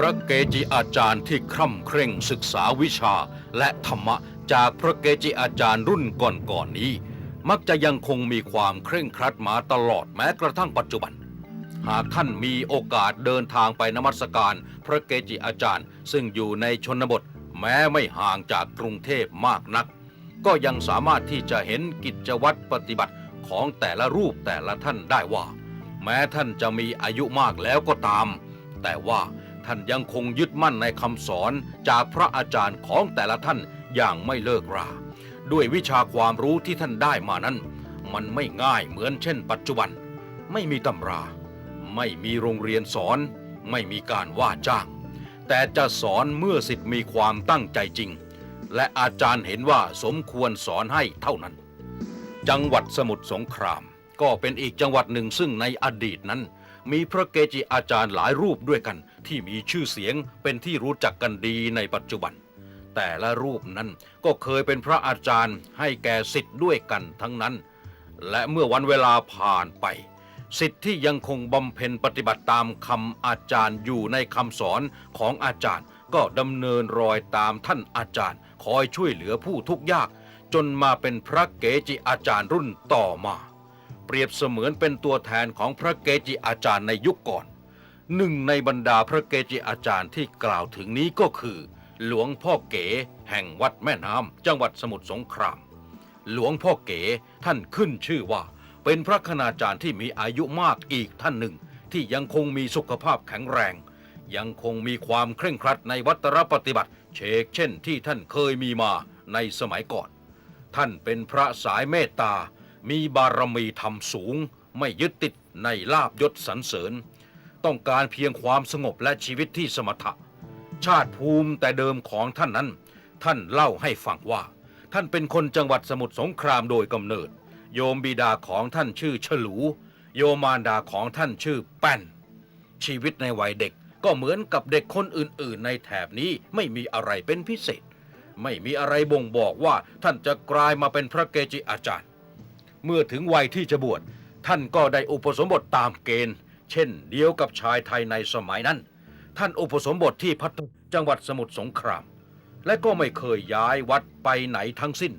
พระเกจิอาจารย์ที่คร่ำเคร่งศึกษาวิชาและธรรมะจากพระเกจิอาจารย์รุ่นก่อนๆนนี้ มักจะยังคงมีความเคร่งครัดมาตลอดแม้กระทั่งปัจจุบัน หากท่านมีโอกาสเดินทางไปนมัสการพระเกจิอาจารย์ ซึ่งอยู่ในชนบท แม้ไม่ห่างจากกรุงเทพมากนัก ก็ยังสามารถที่จะเห็นกิจวัตรปฏิบัติของแต่ละรูปแต่ละท่านได้ว่า แม้ท่านจะมีอายุมากแล้วก็ตาม แต่ว่า ท่านยังคงยึดมั่นในคำสอนจากพระอาจารย์ของแต่ละท่านอย่างไม่เลิกรา ด้วยวิชาความรู้ที่ท่านได้มานั้น มันไม่ง่ายเหมือนเช่น ปัจจุบัน ไม่มีตำรา ไม่มีโรงเรียนสอน ไม่มีการว่าจ้าง แต่จะสอนเมื่อสิทธิ์มีความตั้งใจจริง และอาจารย์เห็นว่าสมควรสอนให้เท่านั้น จังหวัดสมุทรสงคราม ก็เป็นอีกจังหวัดหนึ่งซึ่งในอดีตนั้น มีพระเกจิอาจารย์หลายรูปด้วยกัน ที่มีชื่อเสียงเป็นที่รู้จักกันดีในปัจจุบัน แต่ละรูปนั้นก็เคยเป็นพระอาจารย์ให้แก่สิทธิ์ด้วยกันทั้งนั้น และเมื่อวันเวลาผ่านไป สิทธิ์ที่ยังคงบำเพ็ญปฏิบัติตามคำอาจารย์อยู่ในคำสอนของอาจารย์ ก็ดำเนินรอยตามท่านอาจารย์ คอยช่วยเหลือผู้ทุกข์ยาก จนมาเป็นพระเกจิอาจารย์รุ่นต่อมา เปรียบเสมือนเป็นตัวแทนของพระเกจิอาจารย์ในยุคก่อน หนึ่งในบรรดาพระเกจิอาจารย์ที่กล่าวถึงนี้ก็คือ หลวงพ่อเก๋แห่งวัดแม่น้ำจังหวัดสมุทรสงคราม หลวงพ่อเก๋ท่านขึ้นชื่อว่า เป็นพระคณาจารย์ที่มีอายุมากอีกท่านหนึ่ง ที่ยังคงมีสุขภาพแข็งแรง ยังคงมีความเคร่งครัดในวัตรปฏิบัติ เชกเช่นที่ท่านเคยมีมาในสมัยก่อน ท่านเป็นพระสายเมตตา มีบารมีธรรมสูง ไม่ยึดติดในลาบยศสรรเสริญ ต้องการเพียงความสงบและชีวิตที่สมถะ ชาติภูมิแต่เดิมของท่านนั้น ท่านเล่าให้ฟังว่า ท่านเป็นคนจังหวัดสมุทรสงครามโดยกำเนิด โยมบิดาของท่านชื่อฉลู โยมารดาของท่านชื่อแป้น ชีวิตในวัยเด็กก็เหมือนกับเด็กคนอื่นๆ ในแถบนี้ไม่มีอะไรเป็นพิเศษ ไม่มีอะไรบ่งบอกว่าท่านจะกลายมาเป็นพระเกจิอาจารย์ เมื่อถึงวัยที่จะบวชท่านก็ได้อุปสมบทตามเกณฑ์ เช่นเดียวกับชายไทยในสมัยนั้น ท่านอุปสมบทที่พัทจังหวัดสมุทรสงคราม และก็ไม่เคยย้ายวัดไปไหนทั้งสิ้น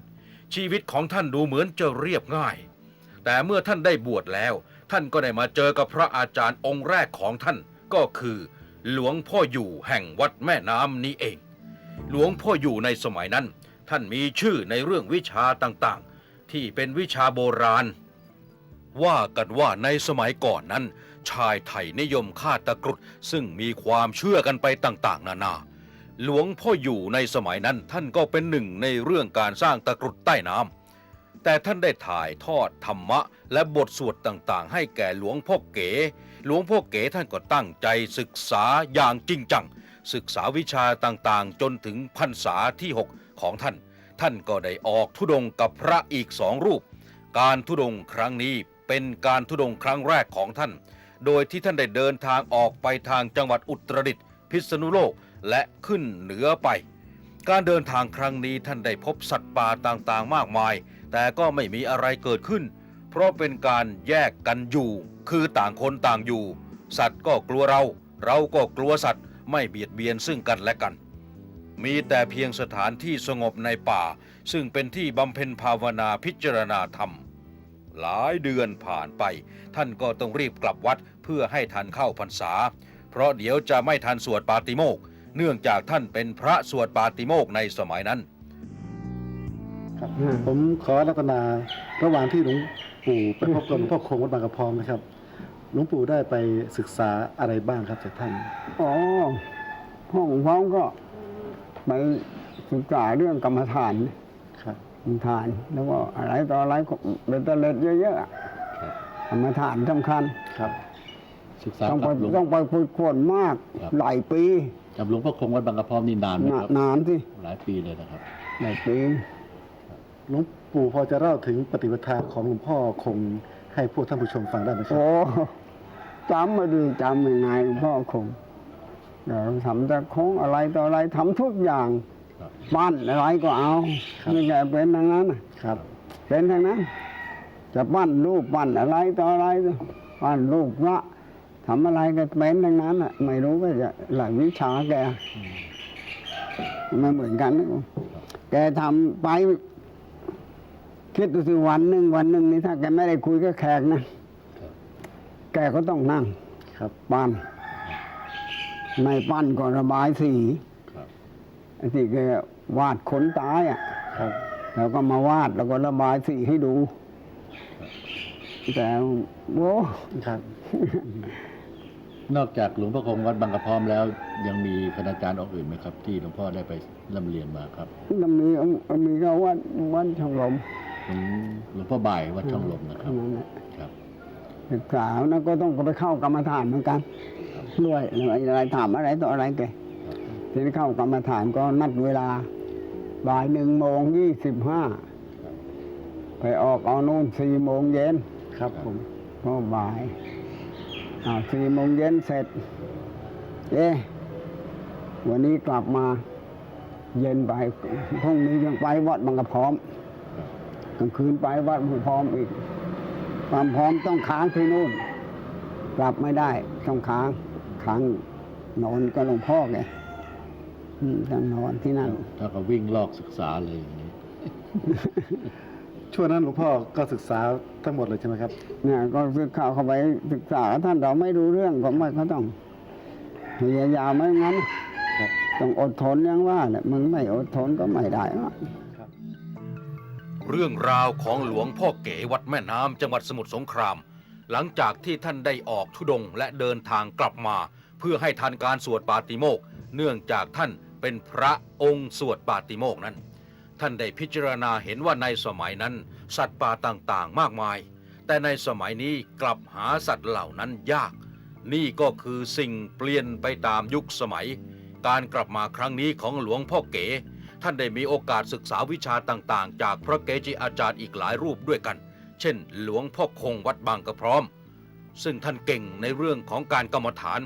ชีวิตของท่านดูเหมือนจะเรียบง่าย แต่เมื่อท่านได้บวชแล้ว ท่านก็ได้มาเจอกับพระอาจารย์องค์แรกของท่านก็คือ หลวงพ่ออยู่แห่งวัดแม่น้ำนี้เอง หลวงพ่ออยู่ในสมัยนั้น ท่านมีชื่อในเรื่องวิชาต่างๆ ที่เป็นวิชาโบราณว่ากันว่าในสมัยก่อนนั้น ชายไทยนิยมฆ่าตะกรุด ซึ่งมีความเชื่อกันไปต่าง ๆ นานา หลวงพ่ออยู่ในสมัยนั้นท่านก็เป็นหนึ่งในเรื่องการสร้างตะกรุดใต้น้ำแต่ท่านได้ถ่ายทอดธรรมะ และบทสวดต่างๆ ให้แก่หลวงพ่อเก๋ หลวงพ่อเก๋ท่านก็ตั้งใจศึกษาอย่างจริงจัง ศึกษาวิชาต่างๆ จนถึงพรรษาที่ 6 ของท่าน ท่านก็ได้ออกธุดงกับพระอีกสองรูป การธุดงค์ครั้งนี้เป็นการธุดงครั้งแรกของท่าน โดยที่ท่านได้เดินทางออกไปทางจังหวัดอุตรดิตถ์พิษณุโลกและขึ้นเหนือไป การเดินทางครั้งนี้ท่านได้พบสัตว์ป่าต่างๆ มากมาย แต่ก็ไม่มีอะไรเกิดขึ้น เพราะเป็นการแยกกันอยู่ คือต่างคนต่างอยู่ สัตว์ก็กลัวเรา เราก็กลัวสัตว์ไม่เบียดเบียนซึ่งกันและกัน มีแต่เพียงสถานที่สงบในป่า ซึ่งเป็นที่บำเพ็ญภาวนาพิจารณาธรรม หลายเดือนผ่านไป ท่านก็ต้องรีบกลับวัดเพื่อให้ทันเข้าพรรษา เพราะเดี๋ยวจะไม่ทันสวดปาติโมกข์เนื่องจากท่านเป็นพระสวดปาติโมกข์ในสมัยนั้น ครับอืมผมขอรัตนาระหว่างที่หลวงปู่ไปพบกับหลวงพ่อคงวัดบางกระพรนะครับหลวงปู่ได้ไปศึกษาอะไรบ้างครับจากท่านอ๋อห้องพร้อมก็ไปศึกษาเรื่องกรรมฐาน ครับกรรมฐาน แล้วก็อะไรต่ออะไรก็เป็นตะเล็ดเยอะๆอะกรรมฐานสำคัญครับ ศึกษาต้องไปกับหลวงต้องไปฝึกฝนมากครับ หลายปีกับหลวงพ่อคงวัดบางกระพร้อมนี่นานไหมนาครับ นานสิหลายปีเลยนะครับ หลายปี หลวงปู่พอจะเล่าถึงปฏิปทาของหลวงพ่อคงให้พวกท่านผู้ชมฟังได้ไหมครับ โอ้จำมาดีจำยังไงหลวงพ่อคงเดี๋ยวทำจะคงอะไรต่ออะไรทำทุกอย่างครับ ปั้นอะไรก็เอาครับ ไม่ใช่เป็นทางนั้นน่ะครับ เป็นทางนั้น จะปั้นรูปปั้นอะไรต่ออะไรปั้นรูปพระทำอะไรก็เป็นทั้งนั้นอะไม่รู้ก็จะหลักวิชาแกไม่เหมือนกันนะแกทำไป คิดดูสิวันหนึ่งวันหนึ่งนี่ถ้าแกไม่ได้คุยกับแขกนะแกก็ต้องนั่ง ครับ ปั้นในปั้นก็ระบายสีครับ ไอ้ที่แกวาดขนตายอะครับ แล้วก็มาวาดแล้วก็ระบายสีให้ดู แต่โว้ครับ นอกจากหลวงพ่อคงวัดบางกระพร้อมแล้ว ยังมีคณาจารย์องค์อื่นไหมครับ ที่หลวงพ่อได้ไปร่ำเรียนมาครับมันมีมีก็วัดวัดชมรมหลวงหลวงพ่อบ่ายวัดช่องลมนะครับ นั่นแหละครับ ศึกษาแล้วก็ต้องไปเข้ากรรมฐานเหมือนกัน ด้วยอะไรถามอะไรต่ออะไรแก ทีนี้เข้ากรรมฐานก็นัดเวลา บ่ายหนึ่งโมงยี่สิบห้าไปออกเอานู่นสี่โมงเย็นครับผมก็บ่ายอ่าสี่โมงเย็นเสร็จ เอ๊ะวันนี้กลับมาเย็นไปพรุ่งนี้ยังไปวัดบางกระพร้อมกลางคืนไปวัดบางกระพร้อมอีก ความพร้อมต้องค้างที่นู่นกลับไม่ได้ต้องค้างค้างนอนก็หลวงพ่อไง อืมต้องนอนที่นั่น ถ้าก็วิ่งลอกศึกษาเลยอย่างนี้ ช่วงนั้นหลวงพ่อก็ศึกษาทั้งหมดเลยใช่ไหมครับ เนี่ยก็ศึกษาเข้าไปศึกษาท่านเราไม่รู้เรื่องก็ไม่เขาต้องพยายามไม่งั้นครับต้องอดทนอยังว่าเนี่ยมึงไม่อดทนก็ไม่ได้วะเรื่องราวของหลวงพ่อเก๋วัดแม่น้ำจังหวัดสมุทรสงคราม หลังจากที่ท่านได้ออกธุดงค์และเดินทางกลับมา เพื่อให้ทันการสวดปาติโมกข์ เนื่องจากท่านเป็นพระองค์สวดปาติโมกนั้น ท่านได้พิจารณาเห็นว่าในสมัยนั้น สัตว์ป่าต่างๆ มากมาย แต่ในสมัยนี้กลับหาสัตว์เหล่านั้นยาก นี่ก็คือสิ่งเปลี่ยนไปตามยุคสมัย การกลับมาครั้งนี้ของหลวงพ่อเก๋ท่านได้มีโอกาสศึกษาวิชาต่างๆ จากพระเกจิอาจารย์อีกหลายรูปด้วยกัน เช่น หลวงพ่อคงวัดบางกระพร้อม ซึ่งท่านเก่งในเรื่องของการกรรมฐาน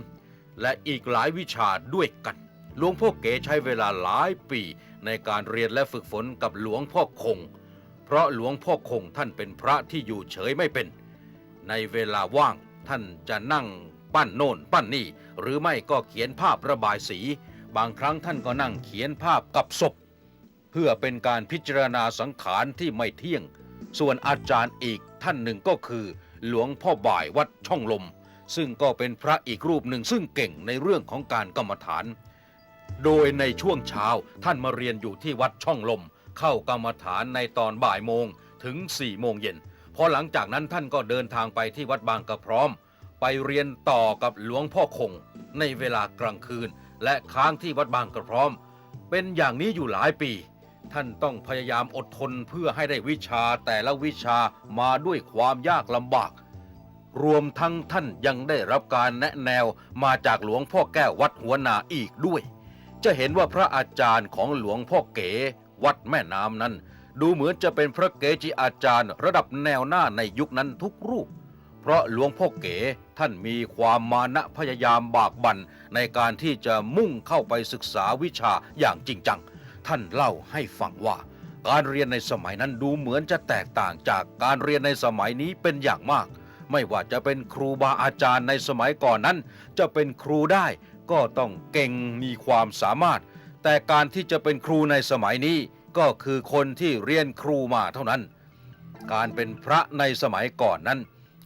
และอีกหลายวิชาด้วยกัน หลวงพ่อเก๋ใช้เวลาหลายปีในการเรียนและฝึกฝนกับหลวงพ่อคง เพราะหลวงพ่อคงท่านเป็นพระที่อยู่เฉยไม่เป็น ในเวลาว่างท่านจะนั่งปั้นโน่นปั้นนี่ หรือไม่ก็เขียนภาพระบายสี บางครั้งท่านก็นั่งเขียนภาพกับศพ เพื่อเป็นการพิจารณาสังขารที่ไม่เที่ยง ส่วนอาจารย์อีกท่านหนึ่งก็คือ หลวงพ่อบ่ายวัดช่องลม ซึ่งก็เป็นพระอีกรูปหนึ่งซึ่งเก่งในเรื่องของการกรรมฐาน โดยในช่วงเช้าท่านมาเรียนอยู่ที่วัดช่องลม เข้ากรรมฐานในตอนบ่ายโมงถึง4ี่โมงเย็นพอหลังจากนั้นท่านก็เดินทางไปที่วัดบางกระพร้อม ไปเรียนต่อกับหลวงพ่อคง ในเวลากลางคืน และค้างที่วัดบางกระพร้อม เป็นอย่างนี้อยู่หลายปี ท่านต้องพยายามอดทนเพื่อให้ได้วิชาแต่ละวิชามาด้วยความยากลำบาก รวมทั้งท่านยังได้รับการแนะแนวมาจากหลวงพ่อแก้ววัดหัวนาอีกด้วย จะเห็นว่าพระอาจารย์ของหลวงพ่อเก๋ วัดแม่น้ำนั้น ดูเหมือนจะเป็นพระเกจิอาจารย์ระดับแนวหน้าในยุคนั้นทุกรูป เพราะหลวงพ่อเก๋ท่านมีความมานะพยายามบากบั่นในการที่จะมุ่งเข้าไปศึกษาวิชาอย่างจริงจัง ท่านเล่าให้ฟังว่า การเรียนในสมัยนั้นดูเหมือนจะแตกต่างจากการเรียนในสมัยนี้เป็นอย่างมาก ไม่ว่าจะเป็นครูบาอาจารย์ในสมัยก่อนนั้น จะเป็นครูได้ก็ต้องเก่งมีความสามารถ แต่การที่จะเป็นครูในสมัยนี้ก็คือคนที่เรียนครูมาเท่านั้น การเป็นพระในสมัยก่อนนั้น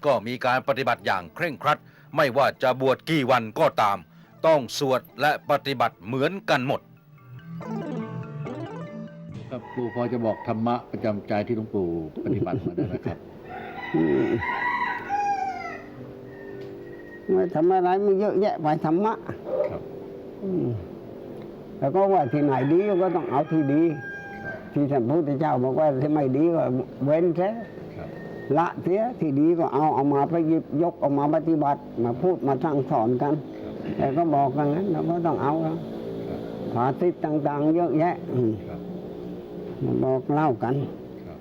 ก็มีการปฏิบัติอย่างเคร่งครัด ไม่ว่าจะบวชกี่วันก็ตาม ต้องสวดและปฏิบัติเหมือนกันหมดครับปู่พอจะบอกธรรมะประจำใจที่หลวงปู่ปฏิบัติมาได้ไหมครับอืม ไม่ทำอะไรมันเยอะแยะไปธรรมะครับอืมแล้วก็ว่าที่ไหนดีก็ต้องเอาที่ดี ที่ท่านพระพุทธเจ้าบอกว่าที่ไม่ดีก็เว้นซะครับละเสียที่ดีก็เอาเอามาไปหยิบยกเออกมาปฏิบัติ มาพูดมาสั่งสอนกันแต่ก็บอกกันงั้นเราก็ต้องเอาแล้วภาษิตต่าง ๆ เยอะแยะอืมครับมาบอกเล่ากันครับ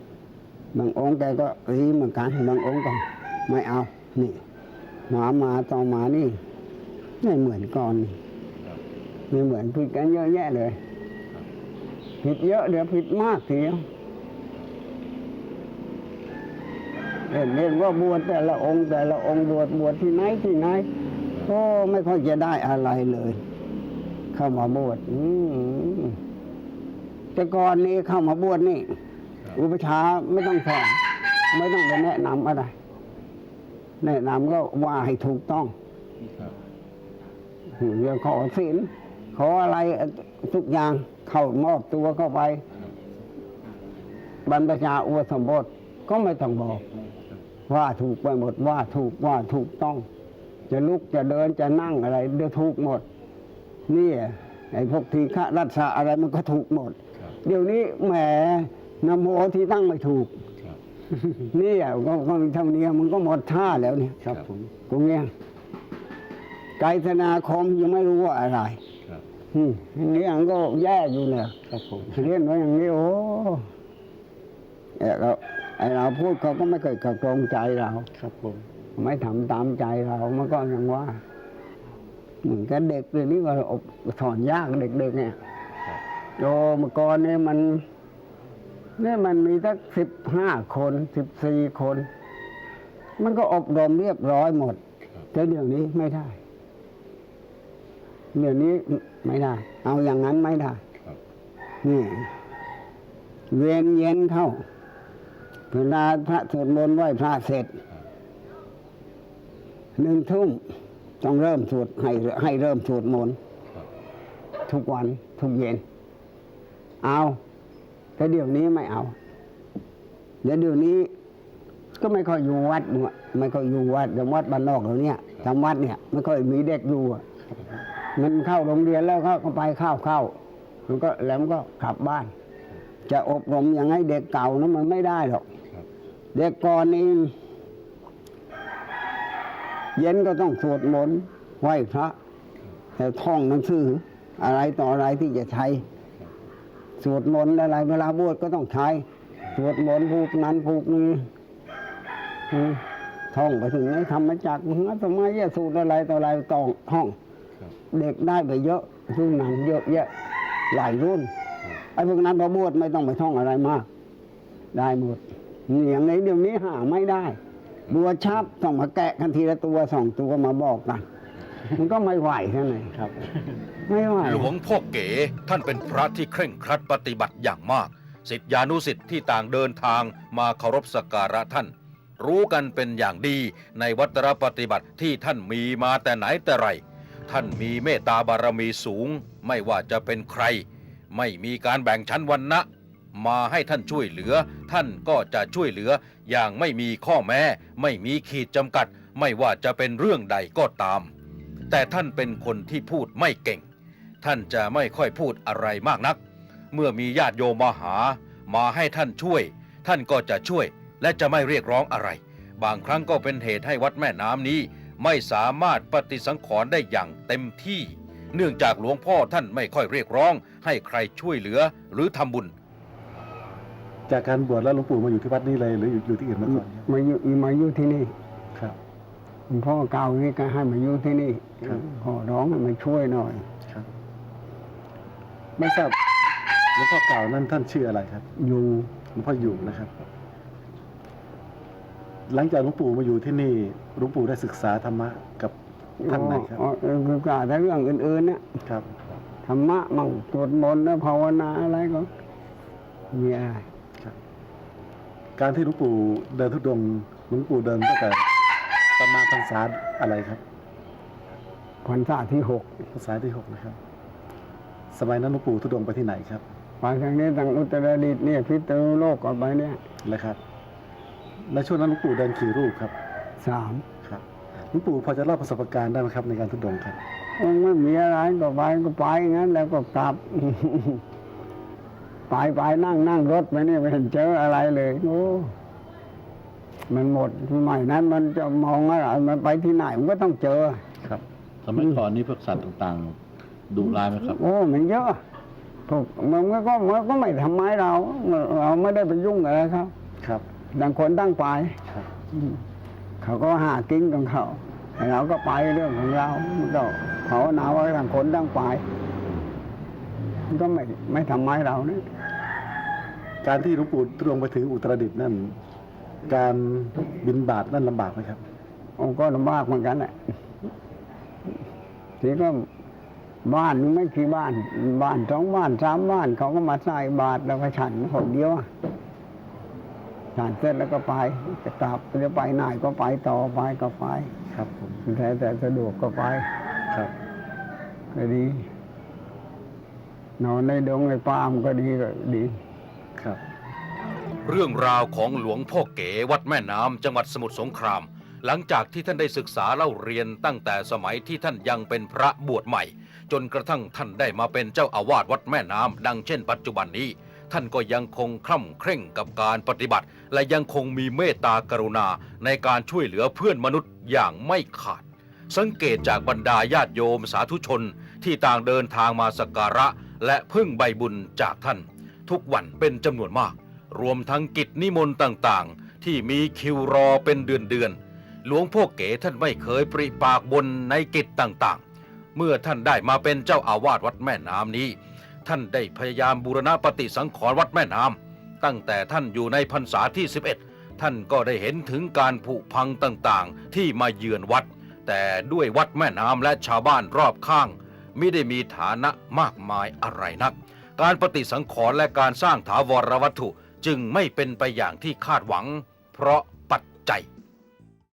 บางองค์แกก็ดีเหมือนกันบางองค์ก็ไม่เอานี่ หมามาต่อมานี่ไม่เหมือนก่อนไม่เหมือนผิดกันเยอะแยะเลยผิดเยอะเดี๋ยวผิดมากทีเดียวเห็นเห็นว่าบวชแต่ละองค์แต่ละองค์บวชบวชที่ไหนที่ไหนโอ้ไม่ค่อยจะได้อะไรเลย เข้ามาบวชอืมแต่ก่อนนี้เข้ามาบวชนี่ อุปชาย์ไม่ต้องสอนไม่ต้องไปแนะนำอะไร แนะนำก็ว่าให้ถูกต้องครับเรื่องขอศีลขออะไรทุกอย่างเข้ามอบตัวเข้าไป บรรพชาอุปสมบทก็ไม่ต้องบอก ว่าถูกไปหมดว่าถูกว่าถูกต้อง จะลุกจะเดินจะนั่งอะไรเดี๋ยวถูกหมด นี่ไอ้พวกทีฆะรัฐะอะไรมันก็ถูกหมดครับเดี๋ยวนี้แหมนโมที่ตั้งไม่ถูกครับ นี่อะก็ก็มีเท่านี้มันก็หมดท่าแล้วเนี่ยครับผมตรงเนี้ยไกรธนาคมยังไม่รู้ว่าอะไรครับอืมนี่อันก็แย่อยู่เนี่ยครับผมเรียนไว้อย่างนี้โอ้เอ่อเราไอเราพูดเขาก็ไม่เคยกระตรงใจเราครับผมไม่ทำตามใจเรามันก็ยังว่าเหมือนกับเด็กเดี๋ยวนี้ว่าอบสอนยากเด็กๆเนี่ยครับโยเมื่อก่อนเนี่ยมัน เนี่ยมันมีสักสิบห้าคนสิบสี่คน มันก็อบรมเรียบร้อยหมดครับแต่เดี๋ยวนี้ไม่ได้เดี๋ยวนี้ไม่ได้ เอาอย่างนั้นไม่ได้ครับนี่เวียนเย็นเข้าเวลาพระสวดมนต์ไหว้พระเสร็จครับหนึ่งทุ่มต้องเริ่มสวดให้ให้เริ่มสวดมนต์ครับทุกวันทุกเย็น เอา แต่เดี๋ยวนี้ไม่เอาเดี๋ยวเดี๋ยวนี้ ก็ไม่ค่อยอยู่วัดด้วยไม่ค่อยอยู่วัดแต่วัดบ้านนอกเราเนี่ยทำวัดเนี่ย ไม่ค่อยมีเด็กอยู่มันเข้าโรงเรียนแล้วเขาก็ไปเข้าเข้ามันก็แล้วมันก็กลับบ้าน จะอบรมอย่างให้เด็กเก่านะมันไม่ได้หรอกเด็กก่อนนี้เย็นก็ต้องสวดมนต์ไหว้พระแต่ท่องหนังสืออะไรต่ออะไรที่จะใช้ สวดมนต์อะไรเวลาบวชก็ต้องใช้สวดมนต์ผูกนั้นผูกนี้ท่องไปถึงไหนทำมาจากมหาสมัยยสูตรอะไรต่ออะไรต้องท่อง เด็กได้ไปเยอะรุ่นนั้นเยอะแยะหลายรุ่นไอ้พวกนั้นพอบวชไม่ต้องไปท่องอะไรมาก ได้หมดนี่อย่างนี้เดี๋ยวนี้หาไม่ได้ บัวชชับต้องมาแกะกันทีละตัวสองตัวมาบอกกัน มันก็ไม่ไหวใช่ไหมครับ ไม่ไหวหลวงพ่อเก๋ท่านเป็นพระที่เคร่งครัดปฏิบัติอย่างมากสิทธิานุสิทธิ์ที่ต่างเดินทางมาเคารพสักการะท่าน รู้กันเป็นอย่างดีในวัตรปฏิบัติที่ท่านมีมาแต่ไหนแต่ไร ท่านมีเมตตาบารมีสูง ไม่ว่าจะเป็นใคร ไม่มีการแบ่งชั้นวรรณะมาให้ท่านช่วยเหลือ ท่านก็จะช่วยเหลืออย่างไม่มีข้อแม้ ไม่มีขีดจำกัด ไม่ว่าจะเป็นเรื่องใดก็ตาม แต่ท่านเป็นคนที่พูดไม่เก่ง ท่านจะไม่ค่อยพูดอะไรมากนัก เมื่อมีญาติโยมมาหา มาให้ท่านช่วย ท่านก็จะช่วยและจะไม่เรียกร้องอะไร บางครั้งก็เป็นเหตุให้วัดแม่น้ำนี้ ไม่สามารถปฏิสังขรณ์ได้อย่างเต็มที่ เนื่องจากหลวงพ่อท่านไม่ค่อยเรียกร้อง ให้ใครช่วยเหลือหรือทำบุญ จากการบวชแล้วหลวงปู่มาอยู่ที่วัดนี้เลยหรืออยู่อยู่ที่อื่นมาก่อนครับมาอยู่มาอยู่ที่นี่ ครับหลวงพ่อเก่านี่ก็ให้มาอยู่ที่นี่ครับขอร้องให้มาช่วยหน่อยครับไม่ทราบหลวงพ่อเก่านั่นท่านชื่ออะไรครับ อยู่หลวงพ่ออยู่นะครับ หลังจากหลวงปู่มาอยู่ที่นี่หลวงปู่ได้ศึกษาธรรมะกับท่านไหนครับอ๋อเออคือกาแต่เรื่องอื่นๆเนี่ยครับธรรมะมั่งสวดมนต์แล้วภาวนาอะไรก็มีอะไรการที่หลวงปู่เดินทุดงค์หลวงปู่เดินตั้งแต่ ประมาณพรรษาอะไรครับพรรษาที่หกพรรษาที่หกนะครับ สมัยนั้นหลวงปู่ทุดงค์ไปที่ไหนครับไปทางนี้ทางอุตรดิตถ์เนี่ยพิษณุโลกก็ไปเนี่ยแล้วครับในช่วงนั้นหลวงปู่เดินขี่รูปครับสามครับหลวงปู่พอจะเล่าประสบการณ์ได้ไหมครับในการทุดงค์ครับมันไม่มีอะไรก็ไปก็ไปงั้นแล้วก็กลับไปไปนั่งนั่งรถไปเนี่ยไม่เห็นเจออะไรเลยโอ้ มันหมดสมัยนั้น มันจะมองอะไรมันไปที่ไหนมันก็ต้องเจอ ครับ สมัยก่อนนี้พวกสัตว์ต่างๆดุร้ายไหมครับ โอ้ มันเยอะพวกมันก็ก็มันก็ไม่ทำร้ายเรา เราไม่ได้ไปยุ่งอะไรครับ ครับต่างคนตั้งไปครับอืมเขาก็หากินของเขาเราก็ไปเรื่องของเรามันก็เขาหนาว่าต่างคนตั้งไปมันก็ไม่ไม่ทำร้ายเรานะการที่หลวงปู่ทุดงค์ไปถึงอุตรดิตถ์นั่น การบินบาทนั่นลำบากไหมครับโอ้ก็ลำบากเหมือนกันแหละทีก็บ้านไม่กี่บ้าน บ้านสองบ้านสามบ้าน เขาก็มาใส่บาตรแล้วก็ฉันคนเดียวอะฉันเสร็จแล้วก็ไปจะกลับจะไปไหนก็ไปต่อไปก็ไป ครับผมแต่แต่สะดวกก็ไป ครับ ก็ดี นอนในดงในป่ามนก็ดีก็ดี ครับ เรื่องราวของหลวงพ่อเก๋วัดแม่น้ำจังหวัดสมุทรสงคราม หลังจากที่ท่านได้ศึกษาเล่าเรียนตั้งแต่สมัยที่ท่านยังเป็นพระบวชใหม่ จนกระทั่งท่านได้มาเป็นเจ้าอาวาสวัดแม่น้ำดังเช่นปัจจุบันนี้ ท่านก็ยังคงคล่ำเคร่งกับการปฏิบัติ และยังคงมีเมตตากรุณาในการช่วยเหลือเพื่อนมนุษย์อย่างไม่ขาด สังเกตจากบรรดาญาติโยมสาธุชน ที่ต่างเดินทางมาสักการะ และพึ่งใบบุญจากท่าน ทุกวันเป็นจำนวนมาก รวมทั้งกิจนิมนต์ต่างๆ ที่มีคิวรอเป็นเดือนๆหลวงพ่อเก๋ท่านไม่เคยปริปากบนในกิจต่างๆ เมื่อท่านได้มาเป็นเจ้าอาวาสวัดแม่น้ำนี้ ท่านได้พยายามบูรณะปฏิสังขรณ์วัดแม่น้ำตั้งแต่ท่านอยู่ในพรรษาที่ 11 ท่านก็ได้เห็นถึงการผุพังต่างๆ ที่มาเยือนวัด แต่ด้วยวัดแม่น้ำและชาวบ้านรอบข้างไม่ได้มีฐานะมากมายอะไรนัก การปฏิสังขรณ์และการสร้างถาวรวัตถุ จึงไม่เป็นไปอย่างที่คาดหวัง เพราะปัจจัย